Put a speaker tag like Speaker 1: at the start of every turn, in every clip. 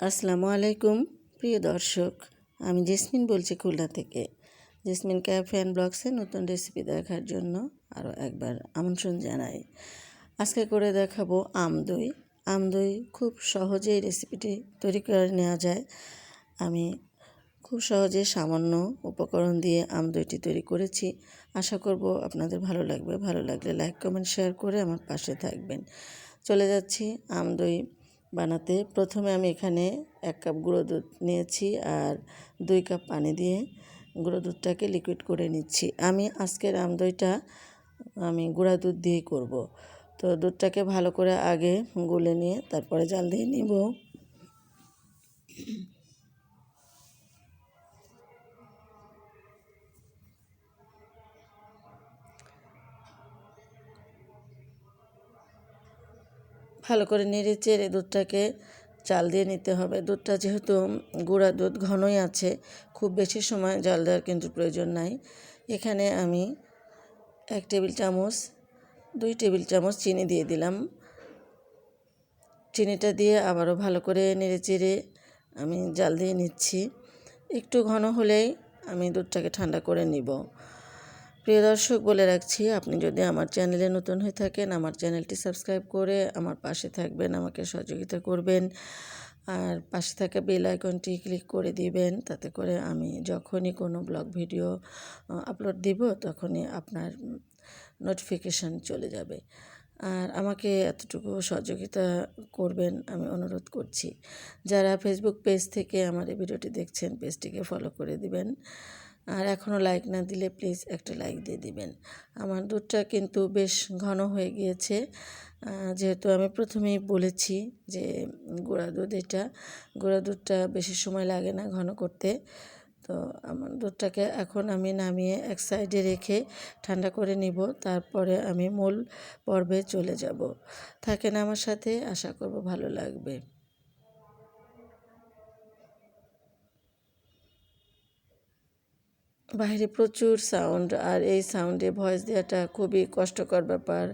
Speaker 1: আসসালামু আলাইকুম, প্রিয় দর্শক। আমি জেসমিন বলছি খুলনা থেকে। জেসমিন ক্যাফে অ্যান্ড ব্লগসে নতুন রেসিপি দেখার জন্য আরও একবার আমন্ত্রণ জানাই। আজকে করে দেখাবো আম দই। আম দই খুব সহজেই রেসিপিটি তৈরি করে নেওয়া যায়। আমি খুব সহজে সামান্য উপকরণ দিয়ে আম দইটি তৈরি করেছি। আশা করব আপনাদের ভালো লাগবে। ভালো লাগলে লাইক, কমেন্ট, শেয়ার করে আমার পাশে থাকবেন। চলে যাচ্ছি আম দই বানাতে। প্রথমে আমি এখানে এক কাপ গুঁড়ো দুধ নিয়েছি আর দুই কাপ পানি দিয়ে গুঁড়ো দুধটাকে লিকুইড করে নিচ্ছি। আমি আজকের আমদইটা আমি গুঁড়া দুধ দিয়েই করব। তো দুধটাকে ভালো করে আগে গুলে নিয়ে তারপরে জাল দিয়ে নিব। ভালো করে নেড়ে চেড়ে দুধটাকে চাল দিয়ে নিতে হবে। দুধটা যেহেতু গুঁড়া দুধ ঘনই আছে, খুব বেশি সময় জাল দেওয়ার কিন্তু প্রয়োজন নাই। এখানে আমি এক টেবিল চামচ, দুই টেবিল চামচ চিনি দিয়ে দিলাম। চিনিটা দিয়ে আবারও ভালো করে নেড়ে চেড়ে আমি জাল দিয়ে নিচ্ছি। একটু ঘন হলেই আমি দুধটাকে ঠান্ডা করে নিব। প্রিয় দর্শক, বলে রাখছি, আপনি যদি আমার চ্যানেলে নতুন হয়ে থাকেন, আমার চ্যানেলটি সাবস্ক্রাইব করে আমার পাশে থাকবেন, আমাকে সহযোগিতা করবেন। আর পাশে থাকা বেল আইকনটি ক্লিক করে দিবেন, তাতে করে আমি যখনই কোনো ব্লগ ভিডিও আপলোড দিব, তখনই আপনার নোটিফিকেশান চলে যাবে। আর আমাকে এতটুকু সহযোগিতা করবেন আমি অনুরোধ করছি। যারা ফেসবুক পেজ থেকে আমার এই ভিডিওটি দেখছেন পেজটিকে ফলো করে দিবেন। আর এখনও লাইক না দিলে প্লিজ একটা লাইক দিয়ে দিবেন। আমার দুধটা কিন্তু বেশ ঘন হয়ে গিয়েছে। যেহেতু আমি প্রথমেই বলেছি যে গুঁড়া দুধ এটা, গুঁড়া দুধটা বেশি সময় লাগে না ঘন করতে। তো আমার দুধটাকে এখন আমি নামিয়ে এক সাইডে রেখে ঠান্ডা করে নিব, তারপরে আমি মূল পর্বে চলে যাব। থাকেন আমার সাথে, আশা করব ভালো লাগবে। বাইরে প্রচুর সাউন্ড আর এই সাউন্ডে ভয়েস দেওয়াটা খুবই কষ্টকর ব্যাপার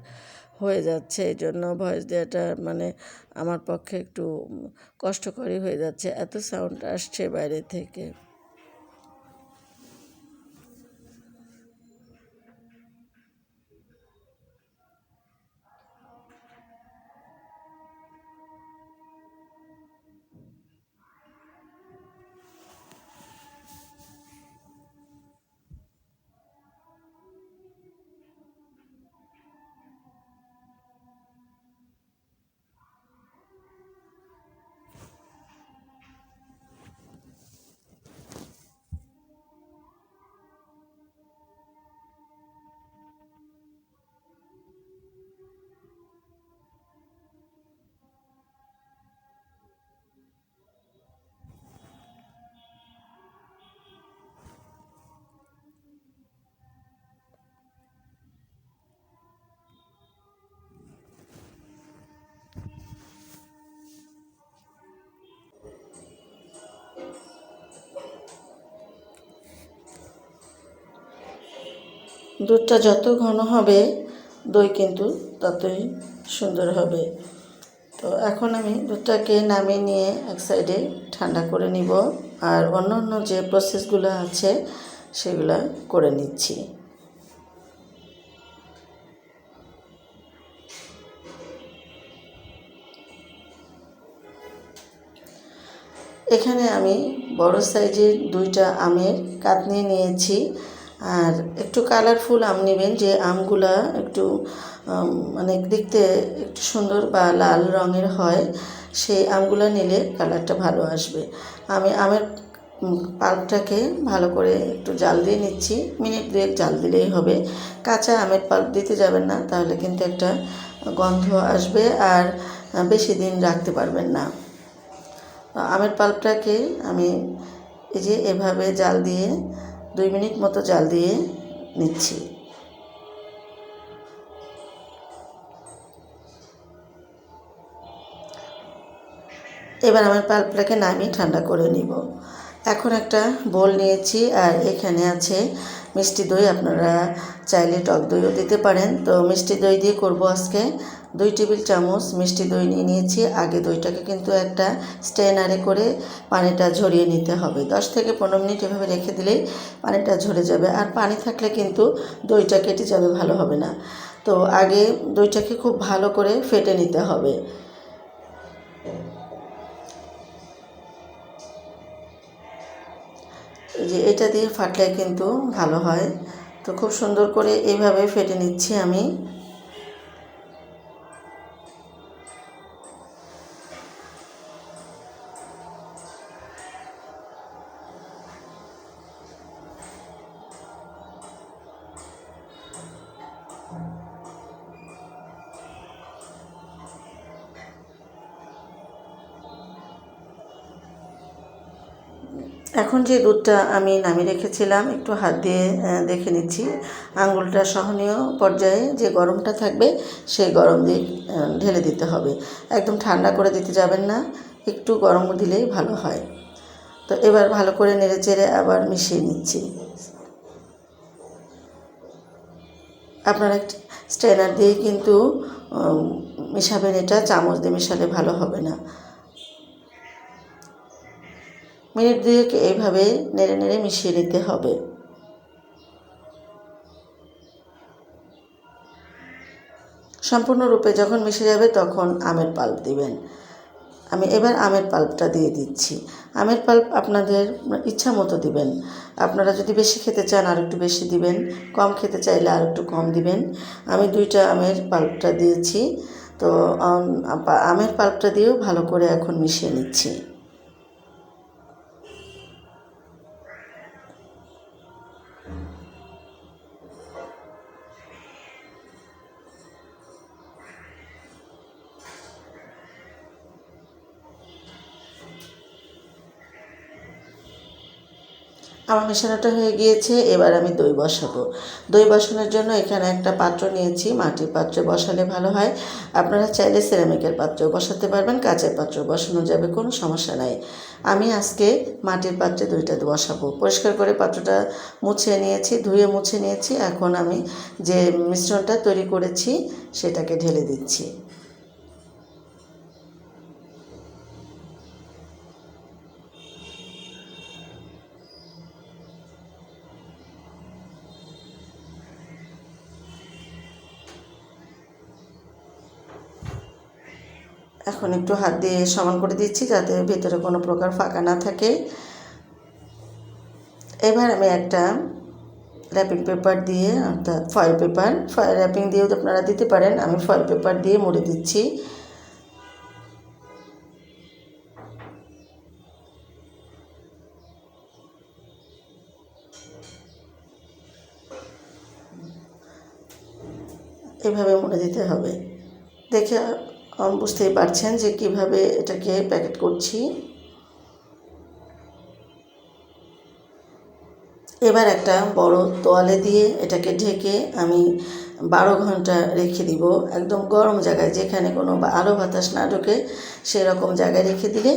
Speaker 1: হয়ে যাচ্ছে। এই জন্য ভয়েস দেওয়াটা মানে আমার পক্ষে একটু কষ্টকরই হয়ে যাচ্ছে। এত সাউন্ড আসছে বাইরে থেকে। দুধটা যত ঘন হবে, দই কিন্তু ততই সুন্দর হবে। তো এখন আমি দুধটাকে নামিয়ে নিয়ে এক সাইডে ঠান্ডা করে নিব আর অন্য অন্য যে প্রসেসগুলো আছে, সেগুলো করে নিচ্ছি। এখানে আমি বড় সাইজের দুইটা আমের কাতনি নিয়েছি। আর একটু কালারফুল আম নেবেন, যে আমগুলা একটু মানে দেখতে একটু সুন্দর বা লাল রঙের হয়, সেই আমগুলো নিলে কালারটা ভালো আসবে। আমি আমের পাল্পটাকে ভালো করে একটু জাল দিয়ে নিচ্ছি, মিনিট দুয়েক জাল দিলেই হবে। কাঁচা আমের পাল্প দিতে যাবেন না, তাহলে কিন্তু একটা গন্ধ আসবে আর বেশি দিন রাখতে পারবেন না। আমের পাল্পটাকে আমি এই যে এভাবে জাল দিয়ে দুই মিনিট মতো জাল দিয়ে নিচ্ছি। এবার আমার পাল্পটাকে নামিয়ে ঠান্ডা করে নিব। এখন একটা বোল নিয়েছি আর এখানে আছে মিষ্টি দই। আপনারা চাইলে টক দইও দিতে পারেন। তো মিষ্টি দই দিয়ে করব আজকে। দুই টেবিল চামচ মিষ্টি দই নিয়ে নিয়েছি। আগে দইটাকে কিন্তু একটা স্ট্রেনারে করে পানিটা ঝরিয়ে নিতে হবে। দশ থেকে পনেরো মিনিট এভাবে রেখে দিলেই পানিটা ঝরে যাবে। আর পানি থাকলে কিন্তু দইটা কেটে যাবে, ভালো হবে না। তো আগে দইটাকে খুব ভালো করে ফেটে নিতে হবে। যে এটা দিয়ে ফাটলে কিন্তু ভালো হয়। তো খুব সুন্দর করে এইভাবে ফেটে নিচ্ছি আমি। এখন যে দুধটা আমি নামিয়ে রেখেছিলাম, একটু হাত দিয়ে দেখে নিচ্ছি। আঙুলটা সহনীয় পর্যায়ে যে গরমটা থাকবে, সেই গরম দিয়ে ঢেলে দিতে হবে। একদম ঠান্ডা করে দিতে যাবেন না, একটু গরম দিলেই ভালো হয়। তো এবার ভালো করে নেড়ে চেড়ে আবার মিশিয়ে নিচ্ছি। আপনারা স্ট্রেনার দিয়ে কিন্তু মেশাবেন এটা, চামচ দিয়ে মেশালে ভালো হবে না। মিনিট দুয়েক এইভাবে নেড়ে নেড়ে মিশিয়ে নিতে হবে। সম্পূর্ণরূপে যখন মিশে যাবে তখন আমের পাল্প দিবেন। আমি এবার আমের পাল্পটা দিয়ে দিচ্ছি। আমের পাল্প আপনাদের ইচ্ছা মতো দিবেন। আপনারা যদি বেশি খেতে চান আর একটু বেশি দিবেন, কম খেতে চাইলে আর একটু কম দিবেন। আমি দুইটা আমের পাল্পটা দিয়েছি। তো আমের পাল্পটা দিয়েও ভালো করে এখন মিশিয়ে নিচ্ছি। আমার মেশানোটা হয়ে গিয়েছে, এবার আমি দই বসাবো। দই বসানোর জন্য এখানে একটা পাত্র নিয়েছি, মাটির পাত্রে বসালে ভালো হয়। আপনারা চাইলে সিরামিকের পাত্র বসাতে পারবেন, কাঁচের পাত্র বসানো যাবে, কোনো সমস্যা নাই। আমি আজকে মাটির পাত্রে দইটা বসাবো। পরিষ্কার করে পাত্রটা মুছে নিয়েছি, ধুয়ে মুছে নিয়েছি। এখন আমি যে মিশ্রণটা তৈরি করেছি, সেটাকে ঢেলে দিচ্ছি। এখন একটু হাত দিয়ে সমান করে দিচ্ছি যাতে ভেতরে কোনো প্রকার ফাঁকা না থাকে। এবার আমি একটা র্যাপিং পেপার দিয়ে, অর্থাৎ ফয়েল পেপার ফয়েল র্যাপিং দিয়েও আপনারা দিতে পারেন, আমি ফয়েল পেপার দিয়ে মুড়ে দিচ্ছি। এভাবে মুড়ে দিতে হবে। দেখে বুঝতেই পারছেন যে কীভাবে এটাকে প্যাকেট করছি। এবার একটা বড় তোয়ালে দিয়ে এটাকে ঢেকে আমি বারো ঘণ্টা রেখে দিব। একদম গরম জায়গায়, যেখানে কোনো আলো বাতাস না ঢোকে, সেরকম জায়গায় রেখে দিলে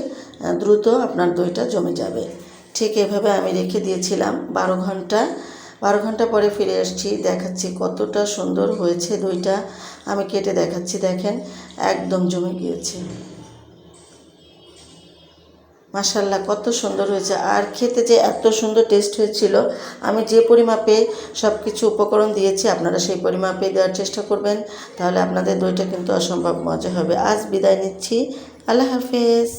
Speaker 1: দ্রুত আপনার দইটা জমে যাবে। ঠিক এভাবে আমি রেখে দিয়েছিলাম বারো ঘণ্টা। বারো ঘণ্টা পরে ফিরে আসছি, দেখাচ্ছি কতটা সুন্দর হয়েছে দইটা। আমি কেটে দেখাচ্ছি, দেখেন, একদম জমে গিয়েছে। মাসাল্লাহ কত সুন্দর হয়েছে। আর খেতে যে এত সুন্দর টেস্ট হয়েছিল, আমি যে পরিমাপে সব কিছু উপকরণ দিয়েছি, আপনারা সেই পরিমাপে দেওয়ার চেষ্টা করবেন, তাহলে আপনাদের দইটা কিন্তু অসম্ভব মজা হবে। আজ বিদায় নিচ্ছি। আল্লাহ হাফেজ।